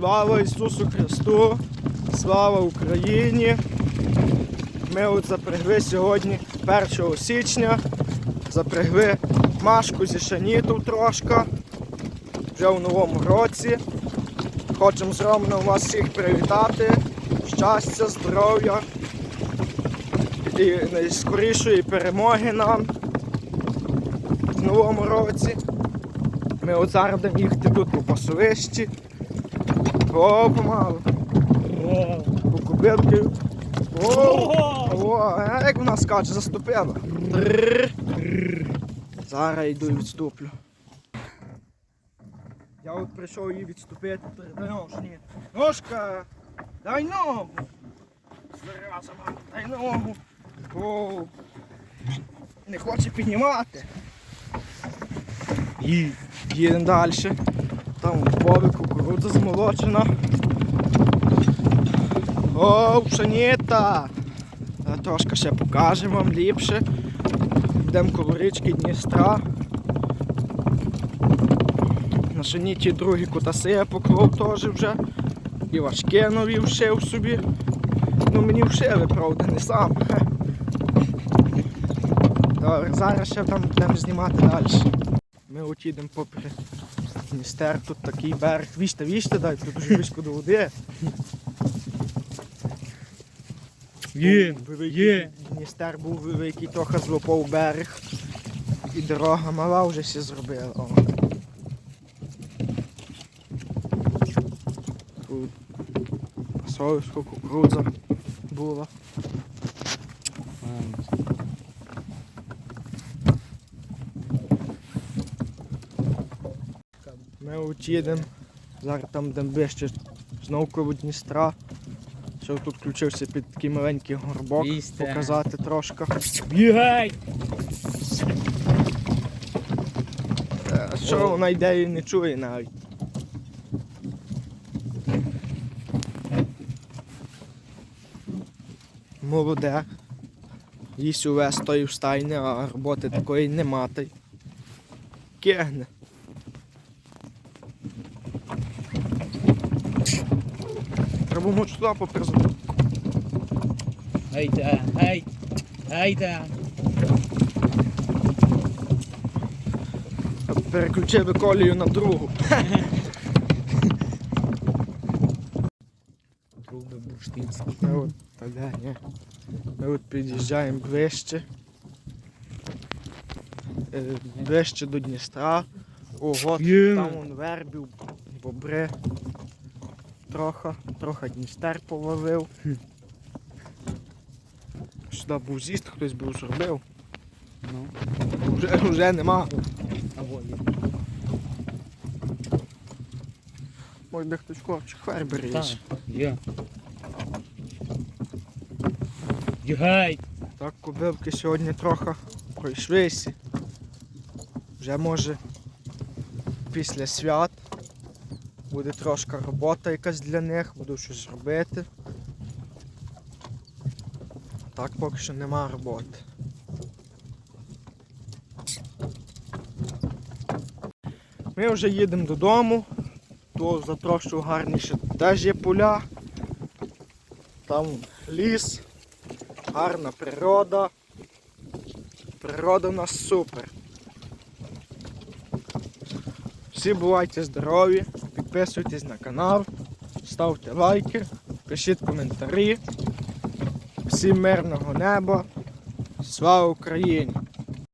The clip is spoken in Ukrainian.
Слава Ісусу Христу! Слава Україні! Ми от запрягли сьогодні 1 січня. Запрягли Машку зі шаніту трошки. Вже в новому році. Хочемо з вас всіх привітати. Щастя, здоров'я і найскорішої перемоги нам в новому році. Ми от зараз будемо їхати тут по пасовищі. О, помалу. По кубилки. О, о, а як вона скаче, заступила. Зараз йду і відступлю. Я от прийшов її відступити. Дай ногу, ні. Ножка! Дай ногу! Зараза, дай ногу. О, не хоче піднімати. Їдемо далі. Там в полі кукурудза змолочена. О, пшеніта! Е, Трошки ще покажемо вам ліпше. Йдемо коло річки Дністра. На шеніті другі кутаси я поклав теж вже. І важке нові вшив собі. Ну мені вшили, правда, не сам. Добре, зараз ще там будемо знімати далі. Ми от їдемо попри Дністер, тут такий берег. Віжте, віжте, дай, тут дуже близько до води. Є, є. Дністер був великий, трохи злопав берег. І дорога мала вже все зробила. О. Тут Союзка кукурудза була. Ми от їдемо. Зараз там де ближче знову коло Дністра. Ще тут включився під такий маленький горбок. Вісте. Показати трошки. Бігай! Е, Що вона йде і не чує навіть. Молоде. Їсть увесь той встайне, а роботи такої нема. та й Кигне. Треба моч туди поперезати. Гайда, гай, гайда. Переключили колію на другу. Труби бурштинські. Ми от, та де, ні. Ми от під'їжджаємо ближче. Е, Ближче до Дністра. Ого, там вон вербів, бобри. Трохи, трохи Дністер половив. Сюди був з'їзд, хтось був зробив. Ну, Вже, вже нема. Може де хтось корчик фербер є. Так, є. Так, кобилки сьогодні трохи пройшлися. Вже може після свят буде трошки робота якась для них, буду щось робити. Так поки що нема роботи. Ми вже їдемо додому. Тут за трошки гарніше теж є поля. Там ліс гарна природа. Природа у нас супер. Всі бувайте здорові, підписуйтесь на канал, ставте лайки, пишіть коментарі. Всім мирного неба. Слава Україні!